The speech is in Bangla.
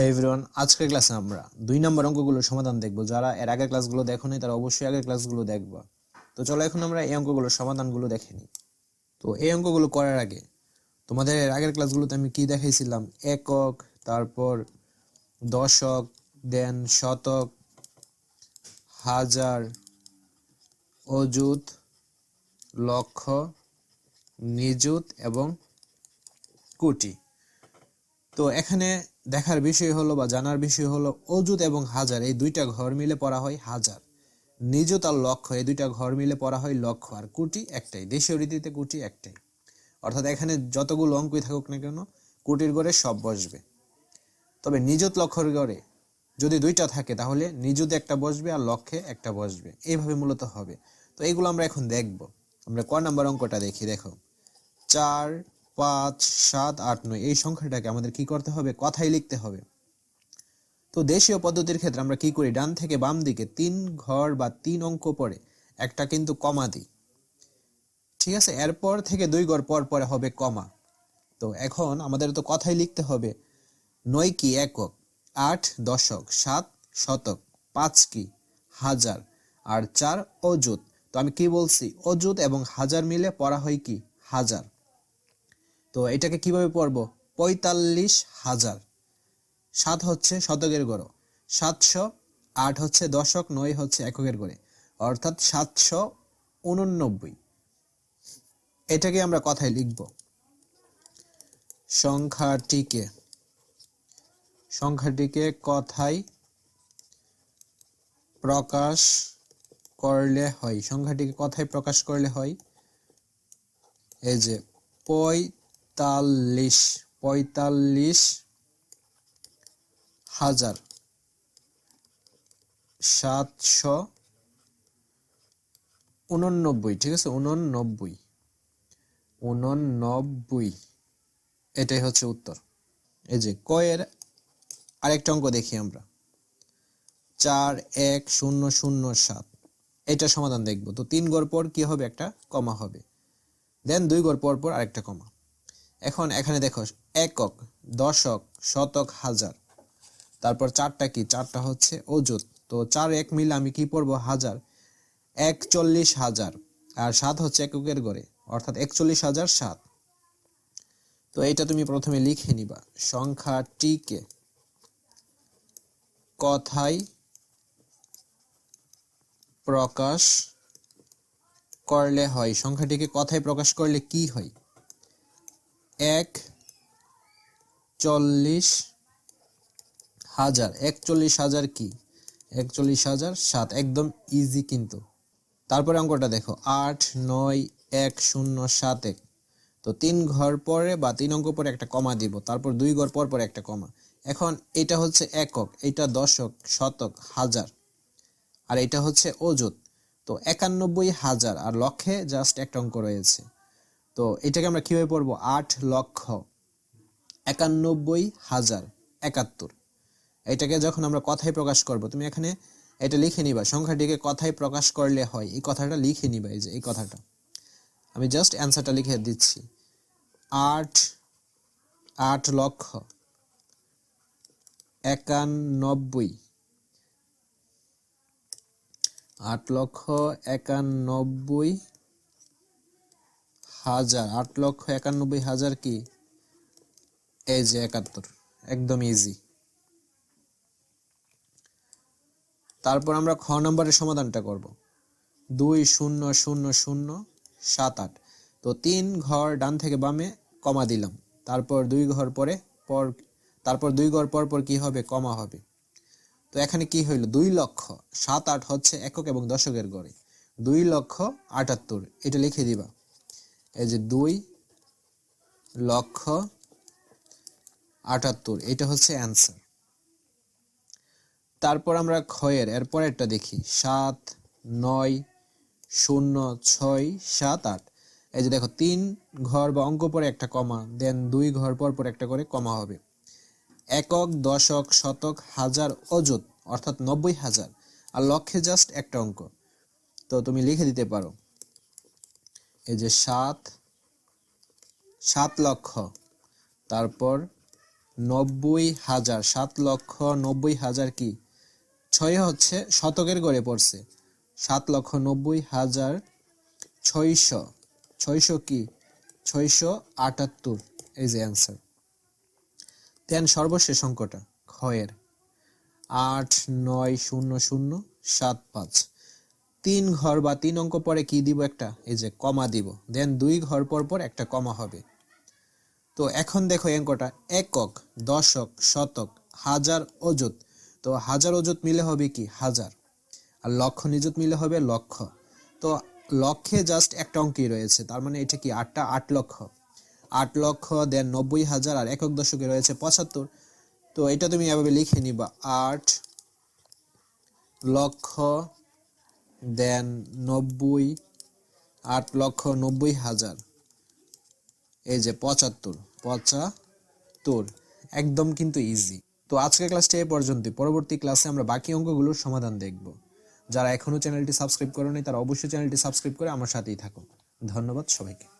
হাই এভরিওয়ান আজকের ক্লাসে আমরা দুই নম্বর অঙ্কগুলোর সমাধান দেখব। যারা এর আগের ক্লাসগুলো দেখোনি, তারা অবশ্যই আগের ক্লাসগুলো দেখবা। তো চলো এখন আমরা এই অঙ্কগুলোর সমাধানগুলো দেখে নিই। তো এই অঙ্কগুলো করার আগে তোমাদের এর আগের ক্লাসগুলোতে আমি কি দেখাইছিলাম? একক, তারপর দশক দেন শতক, হাজার, অযুত, লক্ষ, নিযুত এবং কোটি। তো এখানে দেখার বিষয় হলো বা জানার বিষয় হলো অযুত এবং হাজার, এই দুইটা ঘর মিলে পড়া হয় হাজার। নিযুত আর লক্ষ্য এই দুইটা ঘর মিলে পড়া হয় লক্ষ আর কোটি একটাই, দেশীয় রীতিতে কোটি একটাই। অর্থাৎ এখানে যতগুলো অঙ্কই থাকুক না কেন, কোটির গড়ে সব বসবে। তবে নিযুত লক্ষ্যর গড়ে যদি দুইটা থাকে তাহলে নিযুত একটা বসবে আর লক্ষ্যে একটা বসবে। এইভাবে মূলত হবে। তো এইগুলো আমরা এখন দেখব। আমরা ক নাম্বার অঙ্কটা দেখি, দেখো। চার পাঁচ, সাত, আট, নয়। এই সংখ্যাটাকে আমাদের কি করতে হবে? কথাই লিখতে হবে। তো দেশীয় পদ্ধতির ক্ষেত্রে আমরা কি করি? ডান থেকে বাম দিকে তিন ঘর বা তিন অঙ্ক পরে একটা কিন্তু কমা দিই। ঠিক আছে? এরপর থেকে দুই ঘর পর পরে হবে কমা। তো এখন আমাদের তো কথাই লিখতে হবে, নয় কি একক? আট দশক, সাত শতক, পাঁচ কি হাজার, আর চার অযুত। তো আমি কি বলছি? অযুত এবং হাজার মিলে পড়া হয় কি? হাজার। তো এটাকে কীভাবে পড়ব? পঁয়তাল্লিশ হাজার। সাত হচ্ছে শতকের গড়। সাতশো আট হচ্ছে দশক, নয় হচ্ছে এককের গড়ে। অর্থাৎ সাতশো উননব্বই। এটাকে আমরা কথায় লিখব। সংখ্যাটিকে সংখ্যাটিকে কথায় প্রকাশ করলে হয়। সংখ্যাটিকে কথায় প্রকাশ করলে হয়। এই যে পঁয়তাল্লিশ পঁয়তাল্লিশ হাজার সাতশো উননব্বই, ঠিক আছে? উননব্বই উননব্বই। এটাই হচ্ছে উত্তর। এই যে কয়ের আরেকটা অঙ্ক দেখি আমরা। চার, এক, শূন্য শূন্য, সাত। এটা সমাধান দেখব। তো তিন গড় পর কি হবে? একটা কমা হবে। দেন দুই গড় পর পর আরেকটা কমা। এখন এখানে দেখো, একক, দশক, শতক, হাজার। তারপর চারটা কি? চারটা হচ্ছে অযুত তো চার এক মিলে আমি কি পড়ব? হাজার। একচল্লিশ হাজার। আর সাত হচ্ছে এককের গড়ে। অর্থাৎ একচল্লিশ হাজার সাত। তো এটা তুমি প্রথমে লিখে নিবা। সংখ্যাটিকে কথায় প্রকাশ করলে হয়। সংখ্যাটিকে কথায় প্রকাশ করলে কি হয়? এক চল্লিশ হাজার। একচল্লিশ হাজার কি? একচল্লিশ হাজার সাত। একদম ইজি কিন্তু। তারপরে অঙ্কটা দেখো। আট, নয়, এক, শূন্য, সাত, এক। তো তিন ঘর পরে বা তিন অঙ্ক পরে একটা কমা দিব। তারপর দুই ঘর পর পরে একটা কমা। এখন এটা হচ্ছে একক। এটা দশক, শতক, হাজার। আর এটা হচ্ছে অযুত। তো একানব্বই হাজার। আর লক্ষে জাস্ট একটা অঙ্ক রয়েছে। তো এটাকে আমরা কীভাবে পড়ব? আট লক্ষ একানব্বই হাজার একাত্তর। এটাকে যখন আমরা কথায় প্রকাশ করব, তুমি এখানে এটা লিখে নিবা, সংখ্যাটিকে কথায় প্রকাশ করলে হয়। এই কথাটা লিখে নিবা, এই যে, এই কথাটা। আমি জাস্ট অ্যান্সারটা লিখে দিচ্ছি। আট আট লক্ষ একানব্বই। আট লক্ষ একানব্বই হাজার, আট লক্ষ একানব্বই হাজার কি? এই যে একাত্তর, একদম ইজি তারপর আমরা খ নম্বরের সমাধানটা করব। দুই শূন্য শূন্য শূন্য সাত আট। তো তিন ঘর ডান থেকে বামে কমা দিলাম। তারপর দুই ঘর পরে পর, তারপর দুই ঘর পর পর কি হবে? কমা হবে। তো এখানে কি হইল? দুই লক্ষ সাত আট হচ্ছে একক এবং দশকের গড়ে। দুই লক্ষ আটাত্তর, এটা লিখে দিবা। এই যে দুই লক্ষ আটাত্তর, এটা হচ্ছে অ্যান্সার তারপর আমরা ক্ষয়ের এরপর একটা দেখি। সাত, নয়, শূন্য, ছয়, সাত, আট। এই যে দেখো, তিন ঘর বা অঙ্ক পরে একটা কমা দেন দুই ঘর পর পর একটা করে কমা হবে। একক, দশক, শতক, হাজার, অযুত, অর্থাৎ নব্বই হাজার। আর লক্ষ্যে জাস্ট একটা অঙ্ক। তো তুমি লিখে দিতে পারো। এই যে সাত সাত লক্ষ। তারপর নব্বই হাজার, সাত লক্ষ নব্বই হাজার কি? ছয় হচ্ছে শতকের গড়ে পড়ছে। সাত লক্ষ নব্বই হাজার ছয়শো। ছয়শো কি? ছয়শো আটাত্তর। এই যে অ্যান্সার দেন সর্বশেষ অঙ্কটা, ক্ষয়ের। আট, নয়, শূন্য শূন্য, সাত, পাঁচ। তিন ঘর বা তিন অঙ্ক পরে কি দিব একটা? এই যে কমা দিব। দেন দুই ঘর পর পর একটা কমা হবে। তো এখন দেখো অঙ্কটা। একক, দশক, শতক, হাজার, অযুত। তো হাজার, অযুত মিলে হবে কি? হাজার। আর লক্ষ, নিযুত মিলে হবে লক্ষ। তো লক্ষে জাস্ট একটা অঙ্কই রয়েছে। তার মানে এটা কি? আটটা আট লক্ষ। আট লক্ষ দেন নব্বই হাজার আর একক দশকে রয়েছে পঁচাত্তর। তো এটা তুমি এভাবে লিখে নিবা। আট লক্ষ দেন নব্বই আট লক্ষ নব্বই হাজার। এই যে পঁচাত্তর পঁচাত্তর। একদম কিন্তু ইজি তো আজকের ক্লাসটা এ পর্যন্ত পরবর্তী ক্লাসে আমরা বাকি অঙ্কগুলোর সমাধান দেখব। যারা এখনও চ্যানেলটি সাবস্ক্রাইব করেনি, তারা অবশ্যই চ্যানেলটি সাবস্ক্রাইব করে আমার সাথেই থাকুন। ধন্যবাদ সবাইকে।